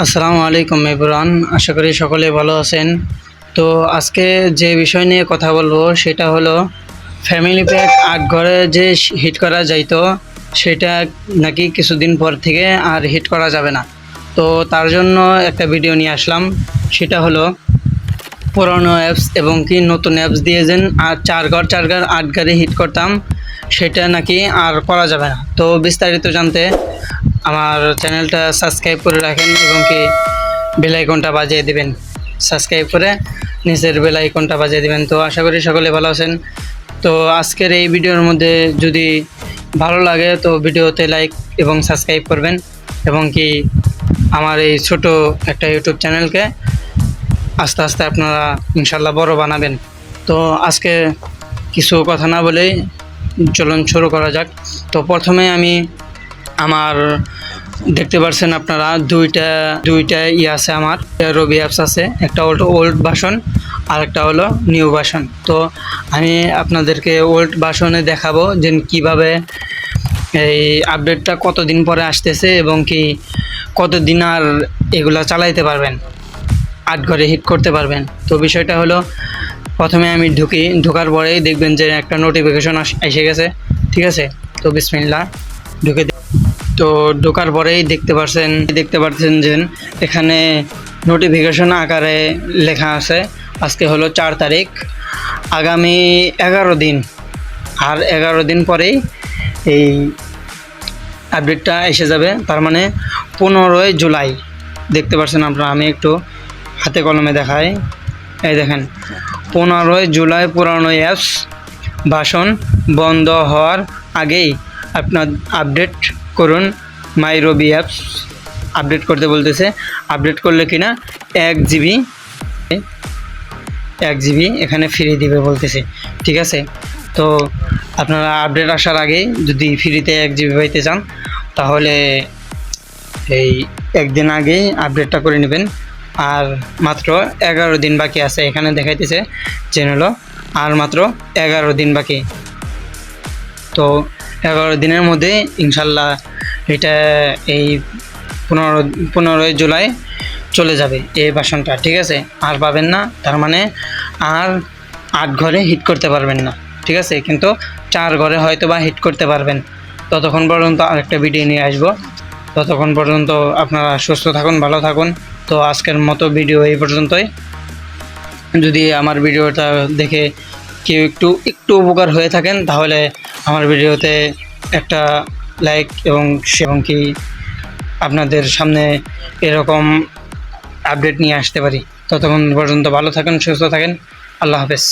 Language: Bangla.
আসসালামু আলাইকুম মেবরান আশা করি সকলে ভালো আছেন। তো আজকে যে বিষয় নিয়ে কথা বলব সেটা হলো ফ্যামিলি প্যাক আট ঘরে যে হিট করা যাইতো, সেটা নাকি কিছুদিন পর থেকে আর হিট করা যাবে না। তো তার জন্য একটা ভিডিও নিয়ে আসলাম, সেটা হলো পুরনো অ্যাপস এবং কি নতুন অ্যাপস দিয়ে যেন আর চার ঘর চার ঘর, আট ঘরে হিট করতাম। সেটা নাকি আর করা যাবে না। তো বিস্তারিত জানতে আমার চ্যানেলটা সাবস্ক্রাইব করে রাখেন এবং কি বেল আইকনটা বাজিয়ে দিবেন। সাবস্ক্রাইব করে নিচের বেল আইকনটা বাজিয়ে দিবেন। তো আশা করি সকলে ভালো আছেন। তো আজকের এই ভিডিওর মধ্যে যদি ভালো লাগে তো ভিডিওতে লাইক এবং সাবস্ক্রাইব করবেন এবং কি আমার এই ছোট একটা ইউটিউব চ্যানেলকে আস্তে আস্তে আপনারা ইনশাল্লাহ বড় বানাবেন। তো আজকে কিছু কথা না বলেই চলুন শুরু করা যাক। তো প্রথমে আমি আমার দেখতে পাচ্ছেন আপনারা দুইটা দুইটা ই আছে আমার। রবি অ্যাপস আছে, একটা হলো ওল্ড ভাষণ আর একটা হলো নিউ ভাষণ তো আমি আপনাদেরকে ওল্ড ভাষণে দেখাবো যে কীভাবে এই আপডেটটা কতদিন পরে আসতেছে এবং কি কতদিন আর এগুলা চালাইতে পারবেন, আট ঘরে হিট করতে পারবেন। তো বিষয়টা হলো প্রথমে আমি ঢুকি, ঢোকার পরেই দেখবেন যে একটা নোটিফিকেশন এসে গেছে, ঠিক আছে? তো বিসমিল্লা ঢুকে তো ঢোকার পরেই দেখতে পাচ্ছেন দেখতে পাচ্ছেন যে এখানে নোটিফিকেশন আকারে লেখা আছে, আজকে হলো চার তারিখ, আগামী এগারো দিন। আর এগারো দিন পরেই এই আপডেটটা এসে যাবে, তার মানে পনেরোই জুলাই। দেখতে পাচ্ছেন আপনারা, আমি একটু হাতে কলমে দেখাই। এই দেখেন পনেরোই জুলাই পুরানো অ্যাপস ভাষণ বন্ধ হওয়ার আগেই আপনার আপডেট করুন মাই রবি অ্যাপস আপডেট করতে বলতেছে আপডেট করলে কিনা এক জিবি এক জিবি এখানে ফ্রি দিবে বলতেছে, ঠিক আছে? তো আপনারা আপডেট আসার আগে যদি ফ্রিতে এক জিবি পাইতে চান, তাহলে এই একদিন আগেই আপডেটটা করে নেবেন। আর মাত্র এগারো দিন বাকি আছে, এখানে দেখাইতেছে চেন হলো আর মাত্র এগারো দিন বাকি। তো এগারো দিনের মধ্যে ইনশাল্লাহ এটা এই পনেরো, পনেরোই জুলাই চলে যাবে এই বাসনটা, ঠিক আছে? আর পাবেন না, তার মানে আর আট ঘরে হিট করতে পারবেন না, ঠিক আছে? কিন্তু চার ঘরে হয়তো বা হিট করতে পারবেন। ততক্ষণ পর্যন্ত আরেকটা ভিডিও নিয়ে আসব। ততক্ষণ পর্যন্ত আপনারা সুস্থ থাকুন, ভালো থাকুন। তো আজকের মতো ভিডিও এই পর্যন্তই। যদি আমার ভিডিওটা দেখে কেউ একটু একটু উপকার হয়ে থাকেন, তাহলে আমার ভিডিওতে একটা লাইক এবং এবং কি আপনাদের সামনে এরকম আপডেট নিয়ে আসতে পারি। ততক্ষণ পর্যন্ত ভালো থাকেন, সুস্থ থাকেন। আল্লাহ হাফেজ।